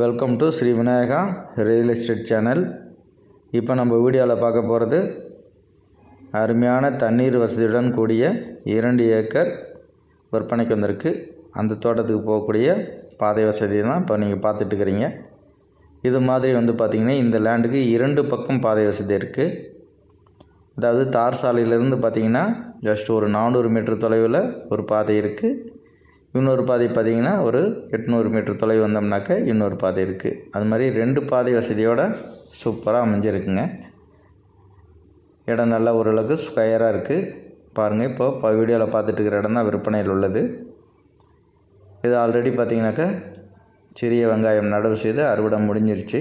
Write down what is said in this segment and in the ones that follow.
Welcome to Sri Vinayaka real estate channel இப்போ நம்ம வீடியோவில் பார்க்க போகிறது அருமையான தண்ணீர் வசதியுடன் கூடிய இரண்டு ஏக்கர் விற்பனைக்கு வந்திருக்கு. அந்த தோட்டத்துக்கு போகக்கூடிய பாதை வசதி தான் இப்போ நீங்கள் பார்த்துட்டு இருக்கிறீங்க. இது மாதிரி வந்து பார்த்திங்கன்னா இந்த லேண்டுக்கு இரண்டு பக்கம் பாதை வசதி இருக்குது அதாவது தார் சாலையிலேருந்து பார்த்திங்கன்னா ஜஸ்ட் ஒரு நானூறு மீட்டர் தொலைவில் ஒரு பாதை இருக்குது இன்னொரு பாதை பார்த்திங்கன்னா ஒரு எட்நூறு மீட்டர் தொலைவு வந்தோம்னாக்க இன்னொரு பாதை இருக்குது அது மாதிரி ரெண்டு பாதை வசதியோடு சூப்பராக அமைஞ்சிருக்குங்க. இடம் நல்லா ஓரளவுக்கு ஸ்கொயராக இருக்குது பாருங்கள் இப்போ இப்போ வீடியோவில் பார்த்துட்டு இருக்கிற இடம் தான் விற்பனையில் உள்ளது. இது ஆல்ரெடி பார்த்திங்கனாக்கா சிறிய வெங்காயம் நடவு செய்து அறுவடை முடிஞ்சிருச்சு.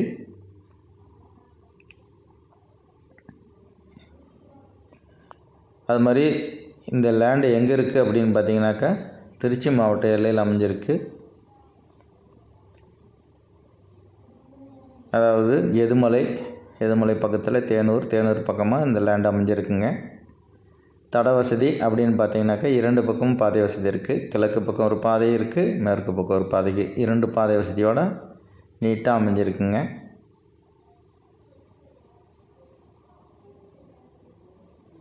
அது மாதிரி இந்த லேண்டு எங்கே இருக்குது அப்படின்னு பார்த்தீங்கன்னாக்கா திருச்சி மாவட்ட எல்லையில் அமைஞ்சிருக்கு. அதாவது எதுமலை எதுமலை பக்கத்தில் தேனூர் தேனூர் பக்கமாக இந்த லேண்ட் அமைஞ்சிருக்குங்க. தட வசதி அப்படின்னு பார்த்தீங்கன்னாக்கா இரண்டு பக்கமும் பாதை வசதி இருக்குது கிழக்கு பக்கம் ஒரு பாதை இருக்குது மேற்கு பக்கம் ஒரு பாதைக்கு இரண்டு பாதை வசதியோடு நீட்டாக அமைஞ்சிருக்குங்க.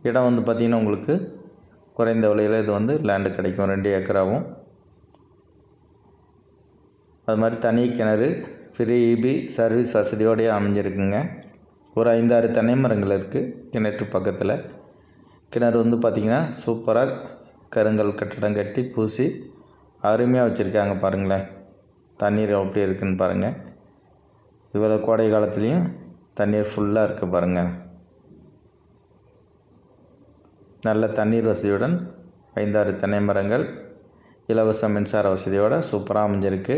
இடம் வந்து பார்த்திங்கன்னா உங்களுக்கு குறைந்த விலையில் இது வந்து லேண்டு கிடைக்கும் ரெண்டு ஏக்கராகவும் அது மாதிரி தனி கிணறு ஃப்ரீ இபி சர்வீஸ் வசதியோடய அமைஞ்சிருக்குங்க. ஒரு ஐந்தாறு தென்னை மரங்கள் இருக்குது கிணற்று பக்கத்தில். கிணறு வந்து பார்த்திங்கன்னா சூப்பராக கருங்கல் கட்டடம் கட்டி பூசி அருமையாக வச்சுருக்காங்க பாருங்களேன். தண்ணீர் எப்படி இருக்குதுன்னு பாருங்கள் இவ்வளோ கோடை காலத்துலேயும் தண்ணீர் ஃபுல்லாக இருக்குது பாருங்கள் நல்ல தண்ணீர் வசதியுடன் ஐந்தாறு தென்னை மரங்கள் இலவச மின்சார வசதியோடு சூப்பராக அமைஞ்சிருக்கு.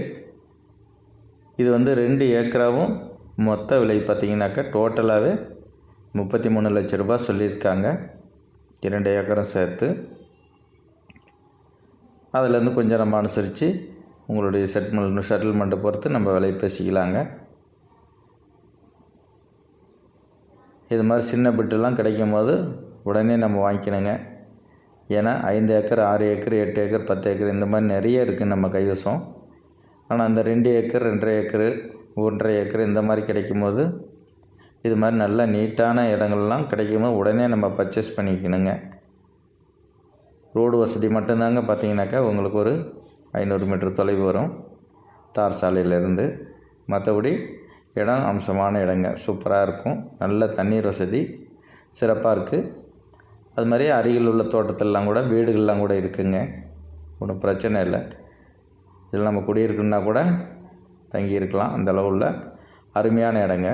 இது வந்து ரெண்டு ஏக்கராவும் மொத்த விலை பார்த்திங்கனாக்கா டோட்டலாகவே முப்பத்தி மூணு லட்ச ரூபாய் சொல்லியிருக்காங்க. இரண்டு ஏக்கரும் சேர்த்து. அதுலேருந்து கொஞ்சம் நம்ம அனுசரித்து உங்களுடைய செட்டில்மெண்ட் செட்டில்மெண்ட்டை பொறுத்து நம்ம விலை பேசிக்கலாங்க. இது மாதிரி சின்ன பிட்டுலாம் கிடைக்கும் போது உடனே நம்ம வாங்கிக்கணுங்க. ஏன்னா ஐந்து ஏக்கர் ஆறு ஏக்கர் எட்டு ஏக்கர் பத்து ஏக்கர் இந்த மாதிரி நிறைய இருக்குது நம்ம கைவசம். ஆனால் அந்த ரெண்டு ஏக்கர் ரெண்டரை ஏக்கரு ஒன்றரை ஏக்கர் இந்த மாதிரி கிடைக்கும்போது இது மாதிரி நல்ல நீட்டான இடங்கள்லாம் கிடைக்கும்போது உடனே நம்ம பர்ச்சேஸ் பண்ணிக்கணுங்க. ரோடு வசதி மட்டும்தாங்க பார்த்தீங்கன்னாக்கா உங்களுக்கு ஒரு ஐநூறு மீட்டர் தொலைவு வரும். தார் சாலையிலேருந்து. மற்றபடி இடம் அம்சமான இடங்க. சூப்பராக இருக்கும். நல்ல தண்ணீர் வசதி. சிறப்பாக இருக்குது அது மாதிரி அருகில் உள்ள தோட்டத்திலலாம் கூட வீடுகள்லாம் கூட இருக்குங்க. ஒன்றும் பிரச்சனை இல்லை. இதில் நம்ம குடியிருக்குன்னா கூட தங்கி இருக்கலாம் அந்த அளவுள்ள அருமையான இடங்க.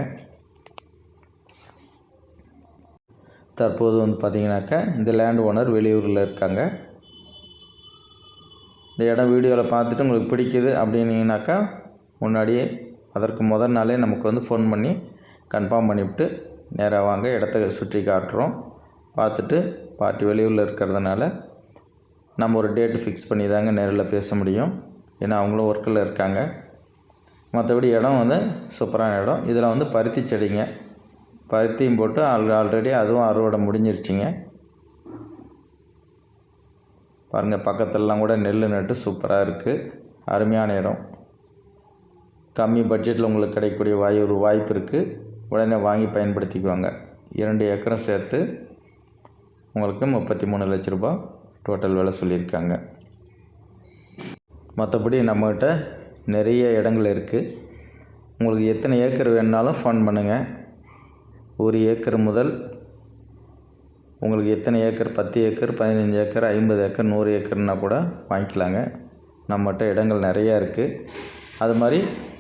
தற்போது வந்து பார்த்திங்கனாக்கா இந்த லேண்ட் ஓனர் வெளியூரில் இருக்காங்க. இந்த இடம் வீடியோவில் பார்த்துட்டு உங்களுக்கு பிடிக்குது அப்படின்னீங்கனாக்கா முன்னாடியே அதற்கு முதல் நாளே நமக்கு வந்து ஃபோன் பண்ணி கன்ஃபார்ம் பண்ணிவிட்டு நேராக வாங்க இடத்த சுற்றி காட்டுறோம். பார்த்துட்டு பார்ட்டி வெளியூரில் இருக்கிறதுனால நம்ம ஒரு டேட்டு ஃபிக்ஸ் பண்ணி தாங்க நேரில் பேச முடியும். ஏன்னா அவங்களும் ஒர்க்கில் இருக்காங்க. மற்றபடி இடம் வந்து சூப்பரான இடம். இதில் வந்து பருத்தி செடிங்க. பருத்தியும் போட்டு ஆல் ஆல்ரெடி அதுவும் அறுவடை முடிஞ்சிருச்சுங்க. பாருங்கள் பக்கத்துலலாம் கூட நெல் நட்டு சூப்பராக இருக்குது அருமையான இடம். கம்மி பட்ஜெட்டில் உங்களுக்கு கிடைக்கக்கூடிய வாய் ஒரு வாய்ப்பு இருக்குது உடனே வாங்கி பயன்படுத்திக்குவாங்க. இரண்டு ஏக்கரும் சேர்த்து உங்களுக்கு முப்பத்தி மூணு லட்ச ரூபா டோட்டல் விலை சொல்லியிருக்காங்க. மற்றபடி நம்மக்கிட்ட நிறைய இடங்கள் இருக்குது உங்களுக்கு எத்தனை ஏக்கர் வேணுனாலும் ஃபோன் பண்ணுங்கள் ஒரு ஏக்கர் முதல் உங்களுக்கு எத்தனை ஏக்கர்? பத்து ஏக்கர் பதினஞ்சு ஏக்கர் ஐம்பது ஏக்கர் நூறு ஏக்கர்னா கூட வாங்கிக்கலாங்க. நம்மகிட்ட இடங்கள் நிறையா இருக்குது அது மாதிரி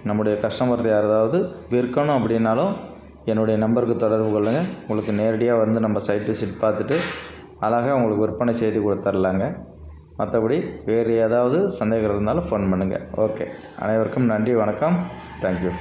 நம்முடைய கஸ்டமர் யாராவது விற்கணும் அப்படின்னாலும் என்னுடைய நம்பருக்கு தொடர்பு கொள்ளுங்கள் உங்களுக்கு நேரடியாக வந்து நம்ம சைட் விசிட் பார்த்துட்டு அழகாக உங்களுக்கு விற்பனை செய்து கொடுத்துர்லாங்க. மற்றபடி வேறு ஏதாவது சந்தேகம் இருந்தாலும் ஃபோன் பண்ணுங்கள் ஓகே அனைவருக்கும் நன்றி வணக்கம். தேங்க்யூ